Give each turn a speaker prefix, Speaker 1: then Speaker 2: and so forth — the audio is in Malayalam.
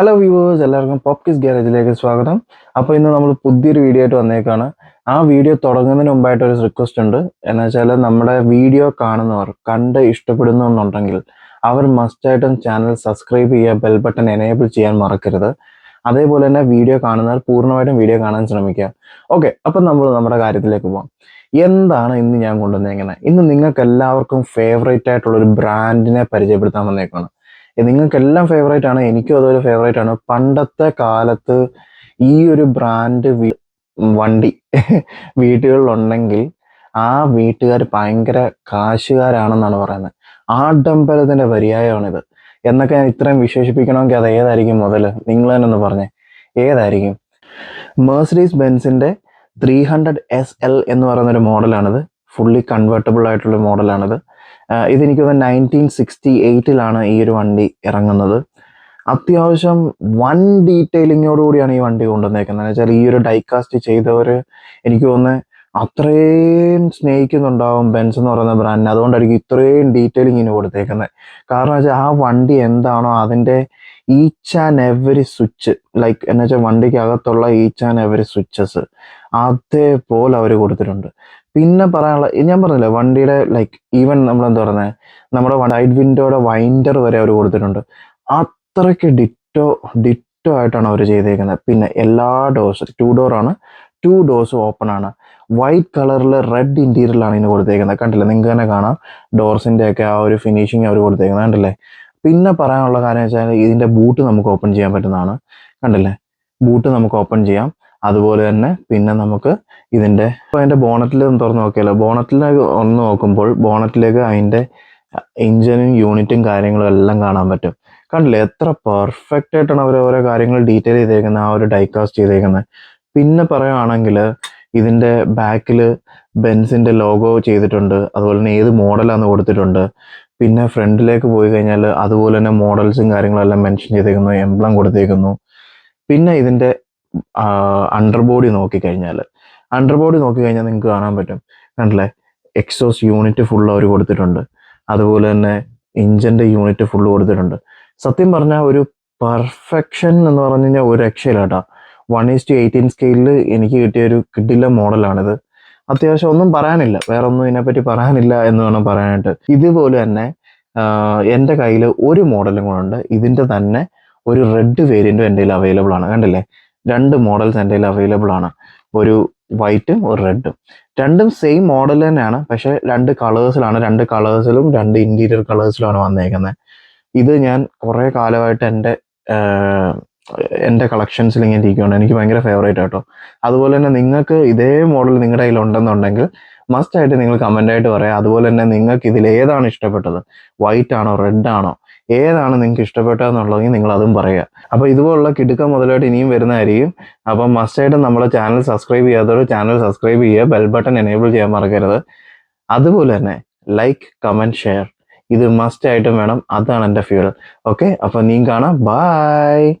Speaker 1: ഹലോ വ്യൂവേഴ്സ് എല്ലാവർക്കും പോപ്കിസ് ഗ്യാരേജിലേക്ക് സ്വാഗതം. അപ്പോൾ ഇന്ന് നമ്മൾ പുതിയൊരു വീഡിയോ ആയിട്ട് വന്നേക്കാണ്. ആ വീഡിയോ തുടങ്ങുന്നതിന് മുമ്പായിട്ട് ഒരു റിക്വസ്റ്റ് ഉണ്ട്. എന്ന് വെച്ചാൽ നമ്മുടെ വീഡിയോ കാണുന്നവർ കണ്ട് ഇഷ്ടപ്പെടുന്നു എന്നുണ്ടെങ്കിൽ അവർ മസ്റ്റായിട്ടും ചാനൽ സബ്സ്ക്രൈബ് ചെയ്യുക ബെൽ ബട്ടൺ എനേബിൾ ചെയ്യാൻ മറക്കരുത്. അതേപോലെ തന്നെ വീഡിയോ കാണുന്നവർ പൂർണമായിട്ടും വീഡിയോ കാണാൻ ശ്രമിക്കുക. ഓക്കെ അപ്പം നമ്മൾ നമ്മുടെ കാര്യത്തിലേക്ക് പോകാം എന്താണ് ഇന്ന് ഞാൻ കൊണ്ടുവന്നേക്കുന്നത് ഇന്ന് നിങ്ങൾക്ക് എല്ലാവർക്കും ഫേവറേറ്റ് ആയിട്ടുള്ള ഒരു ബ്രാൻഡിനെ പരിചയപ്പെടുത്താൻ വന്നേക്കാണ്. നിങ്ങൾക്ക് എല്ലാം ഫേവറേറ്റ് ആണ് എനിക്കും അതൊരു ഫേവറേറ്റ് ആണ്. പണ്ടത്തെ കാലത്ത് ഈ ഒരു ബ്രാൻഡ് വണ്ടി വീട്ടുകളിലുണ്ടെങ്കിൽ ആ വീട്ടുകാർ ഭയങ്കര കാശുകാരാണെന്നാണ് പറയുന്നത്. ആഡംബരത്തിന്റെ പര്യായമാണിത്. എന്നൊക്കെ ഞാൻ ഇത്രയും വിശേഷിപ്പിക്കണമെങ്കിൽ അത് ഏതായിരിക്കും മുതൽ നിങ്ങൾ തന്നെ ഒന്ന് പറഞ്ഞേ. ഏതായിരിക്കും? മേഴ്സഡീസ് ബെൻസിന്റെ ത്രീ ഹൺഡ്രഡ് എസ് എൽ എന്ന് പറയുന്ന ഒരു മോഡലാണിത് ഫുള്ളി കൺവേർട്ടബിൾ ആയിട്ടുള്ള മോഡലാണിത് ഇതെനിക്ക് തോന്നുന്നു നയന്റീൻ സിക്സ്റ്റി എയ്റ്റിലാണ് ഈ ഒരു വണ്ടി ഇറങ്ങുന്നത്. അത്യാവശ്യം വൺ ഡീറ്റെയിലിങ്ങോട് കൂടിയാണ് ഈ വണ്ടി കൊണ്ടുവന്നേക്കുന്നത്. വെച്ചാൽ ഈ ഒരു ഡൈകാസ്റ്റ് ചെയ്തവർ എനിക്ക് തോന്നുന്നത് അത്രയും സ്നേഹിക്കുന്നുണ്ടാവും ബെൻസ് എന്ന് പറയുന്ന ബ്രാൻഡ് അതുകൊണ്ടായിരിക്കും ഇത്രയും ഡീറ്റെയിലിംഗ് ഇനി കൊടുത്തേക്കുന്നത്. കാരണം വെച്ചാൽ ആ വണ്ടി എന്താണോ അതിന്റെ each and every switch like എന്നുവെച്ചാൽ വണ്ടിക്കകത്തുള്ള ഈച്ച് ആൻഡ് എവറി സ്വിച്ചസ് അതേപോലെ അവർ കൊടുത്തിട്ടുണ്ട്. പിന്നെ പറയാനുള്ള ഞാൻ പറഞ്ഞില്ലേ വണ്ടിയുടെ ലൈക്ക് ഈവൻ നമ്മൾ എന്താ പറയുന്നത് നമ്മുടെ സൈഡ് വിൻഡോയുടെ വൈൻഡർ വരെ അവർ കൊടുത്തിട്ടുണ്ട്. അത്രയ്ക്ക് ഡിറ്റോ ഡിറ്റോ ആയിട്ടാണ് അവർ ചെയ്തേക്കുന്നത് പിന്നെ എല്ലാ ഡോസ് ടു ഡോർ ആണ് ടു ഡോസ് ഓപ്പൺ ആണ്. വൈറ്റ് കളറിൽ റെഡ് ഇന്റീരിയറിലാണ് ഇതിന് കൊടുത്തേക്കുന്നത് കണ്ടില്ലേ നിങ്ങൾക്ക് തന്നെ കാണാം ഡോർസിന്റെ ഒക്കെ ആ ഒരു ഫിനിഷിങ് അവർ കൊടുത്തേക്കുന്നത് കണ്ടില്ലേ? പിന്നെ പറയാനുള്ള കാര്യം വെച്ചാൽ ഇതിന്റെ ബൂട്ട് നമുക്ക് ഓപ്പൺ ചെയ്യാൻ പറ്റുന്നതാണ്. കണ്ടില്ലേ? ബൂട്ട് നമുക്ക് ഓപ്പൺ ചെയ്യാം. അതുപോലെ തന്നെ പിന്നെ നമുക്ക് ഇതിന്റെ ഇപ്പോൾ അതിന്റെ ബോണറ്റിൽ തുറന്ന് നോക്കിയാലോ? ബോണറ്റിൽ ഒന്ന് നോക്കുമ്പോൾ ബോണറ്റിലേക്ക് അതിന്റെ എഞ്ചിനും യൂണിറ്റും കാര്യങ്ങളും എല്ലാം കാണാൻ പറ്റും. കണ്ടില്ലേ? എത്ര പെർഫെക്റ്റ് ആയിട്ടാണ് അവർ ഓരോ കാര്യങ്ങൾ ഡീറ്റെയിൽ ചെയ്തേക്കുന്നത് ആ ഒരു ഡൈകാസ്റ്റ് ചെയ്തേക്കുന്നത് പിന്നെ പറയുകയാണെങ്കിൽ ഇതിന്റെ ബാക്കിൽ ബെൻസിന്റെ ലോഗോ ചെയ്തിട്ടുണ്ട് അതുപോലെ തന്നെ ഏത് മോഡലാന്ന് കൊടുത്തിട്ടുണ്ട്. പിന്നെ ഫ്രണ്ടിലേക്ക് പോയി കഴിഞ്ഞാൽ അതുപോലെ തന്നെ മോഡൽസും കാര്യങ്ങളെല്ലാം മെൻഷൻ ചെയ്തേക്കുന്നു എംബ്ലം കൊടുത്തേക്കുന്നു. പിന്നെ ഇതിന്റെ അണ്ടർ ബോഡി നോക്കിക്കഴിഞ്ഞാൽ അണ്ടർ ബോഡി നോക്കിക്കഴിഞ്ഞാൽ നിങ്ങൾക്ക് കാണാൻ പറ്റും. കണ്ടില്ലേ? എക്സോസ് യൂണിറ്റ് ഫുൾ അവർ കൊടുത്തിട്ടുണ്ട്. അതുപോലെ തന്നെ ഇഞ്ചിന്റെ യൂണിറ്റ് ഫുള്ള് കൊടുത്തിട്ടുണ്ട്. സത്യം പറഞ്ഞാൽ ഒരു പെർഫെക്ഷൻ എന്ന് പറഞ്ഞു കഴിഞ്ഞാൽ ഒരു രക്ഷയില്ല കേട്ടോ വൺ ഈസ് ടു എയ്റ്റീൻ സ്കെയിലിൽ എനിക്ക് കിട്ടിയ ഒരു കിട്ടില്ല മോഡലാണിത്. അത്യാവശ്യം ഒന്നും പറയാനില്ല. വേറെ ഒന്നും ഇതിനെപ്പറ്റി പറയാനില്ല എന്ന് വേണം പറയാനായിട്ട്. ഇതുപോലെ തന്നെ എന്റെ കയ്യിൽ ഒരു മോഡലും കൂടെ ഉണ്ട്. ഇതിന്റെ തന്നെ ഒരു റെഡ് വേരിയന്റും എന്റെ കയ്യിൽ അവൈലബിൾ ആണ്. കണ്ടില്ലേ? രണ്ട് മോഡൽസ് എന്റെ കയ്യിൽ അവൈലബിൾ ആണ്. ഒരു വൈറ്റും ഒരു റെഡും രണ്ടും സെയിം മോഡൽ തന്നെയാണ്. പക്ഷേ രണ്ട് കളേഴ്സിലാണ് രണ്ട് കളേഴ്സിലും രണ്ട് ഇന്റീരിയർ കളേഴ്സിലുമാണ് വന്നേക്കുന്നത്. ഇത് ഞാൻ കുറേ കാലമായിട്ട് എന്റെ എന്റെ കളക്ഷൻസിൽ ഇങ്ങനെ ഇരിക്കുകയാണ് എനിക്ക് ഭയങ്കര ഫേവറേറ്റ് ആട്ടോ അതുപോലെ തന്നെ നിങ്ങൾക്ക് ഇതേ മോഡൽ നിങ്ങളുടെ കയ്യിൽ ഉണ്ടെന്നുണ്ടെങ്കിൽ മസ്റ്റ് ആയിട്ട് നിങ്ങൾ കമന്റ് ആയിട്ട് പറയാം. അതുപോലെ തന്നെ നിങ്ങൾക്ക് ഇതിൽ ഏതാണ് ഇഷ്ടപ്പെട്ടത്? വൈറ്റ് ആണോ റെഡ് ആണോ? ഏതാണ് നിങ്ങൾക്ക് ഇഷ്ടപ്പെട്ടതെന്നുള്ളതെങ്കിൽ നിങ്ങൾ അതും പറയുക അപ്പോൾ ഇതുപോലുള്ള കിടുക്ക മുതലായിട്ട് ഇനിയും വരുന്നതായിരിക്കും. അപ്പം മസ്റ്റായിട്ടും നമ്മുടെ ചാനൽ സബ്സ്ക്രൈബ് ചെയ്യാത്തവർ ചാനൽ സബ്സ്ക്രൈബ് ചെയ്യുക. ബെൽ ബട്ടൺ എനേബിൾ ചെയ്യാൻ മറക്കരുത്. അതുപോലെ തന്നെ ലൈക്ക് കമന്റ് ഷെയർ ഇത് മസ്റ്റ് ആയിട്ടും വേണം. അതാണ് എന്റെ ഫ്യൂൽ ഓക്കെ അപ്പോൾ നീ കാണാം. ബൈ